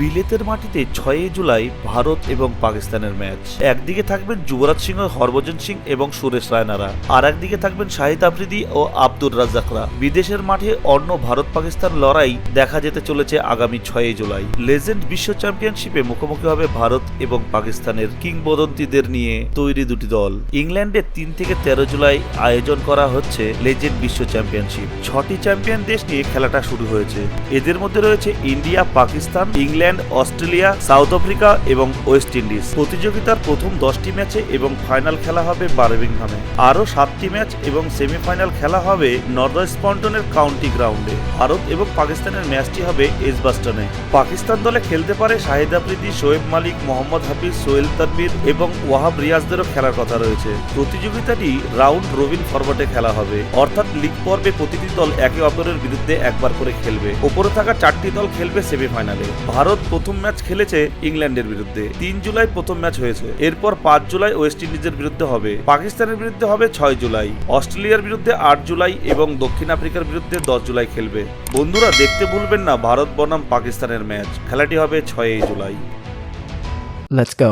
বিলেতের মাটিতে ছয়ই জুলাই ভারত এবং পাকিস্তানের ম্যাচ। একদিকে থাকবেন যুবরাজ সিংহ, হরভজন সিং এবং সুরেশ রায়নারা আর একদিকে থাকবেন শাহিদ আফ্রিদি ও আব্দুর রাজ্জাকরা। বিদেশের মাঠে অন্য ভারত পাকিস্তান লড়াই দেখা যেতে চলেছে আগামী ছয়ই জুলাই। লেজেন্ড বিশ্ব চ্যাম্পিয়নশিপে মুখোমুখি হবে ভারত এবং পাকিস্তানের কিংবদন্তিদের নিয়ে তৈরি দুটি দল। ইংল্যান্ডে তিন থেকে তেরো জুলাই আয়োজন করা হচ্ছে লেজেন্ড বিশ্ব চ্যাম্পিয়নশিপ। ছটি চ্যাম্পিয়ন দেশ নিয়ে খেলাটা শুরু হয়েছে। এদের মধ্যে রয়েছে India, Pakistan, England Australia, South Africa এবং ওয়েস্ট ইন্ডিজ। প্রতিযোগিতার প্রথম দশটি ম্যাচে এবং ফাইনাল খেলা হবে বার্মিংহামে। আরও সাতটি ম্যাচ এবং সেমিফাইনাল খেলা হবে নর্থ স্পন্টনের কাউন্টি গ্রাউন্ডে। ভারত এবং পাকিস্তানের ম্যাচটি হবে এজবাস্টনে পাকিস্তান দলে খেলতে পারে শাহিদ আফ্রিদি, শোয়েব মালিক, মোহাম্মদ হাফিজ, সোহেল তানবির এবং ওয়াহাব রিয়াজদেরও খেলার কথা রয়েছে। প্রতিযোগিতাটি রাউন্ড রবিন ফরম্যাটে খেলা হবে। অর্থাৎ লিগ পর্বে প্রতিটি দল একে অপরের বিরুদ্ধে একবার করে খেলবে। ওপরে থাকা চারটি দল খেলবে সেমিফাইনালে। ভারত প্রথম ম্যাচ খেলেছে ইংল্যান্ডের বিরুদ্ধে। তিন জুলাই প্রথম ম্যাচ হয়েছে। এরপর পাঁচ জুলাই ওয়েস্ট ইন্ডিজের বিরুদ্ধে হবে। পাকিস্তানের বিরুদ্ধে হবে ছয় জুলাই। অস্ট্রেলিয়ার বিরুদ্ধে আট জুলাই এবং দক্ষিণ আফ্রিকার বিরুদ্ধে দশ জুলাই খেলবে। বন্ধুরা, দেখতে ভুলবেন না, ভারত বনাম পাকিস্তানের ম্যাচ। খেলাটি হবে ছয়ই জুলাই। Let's go.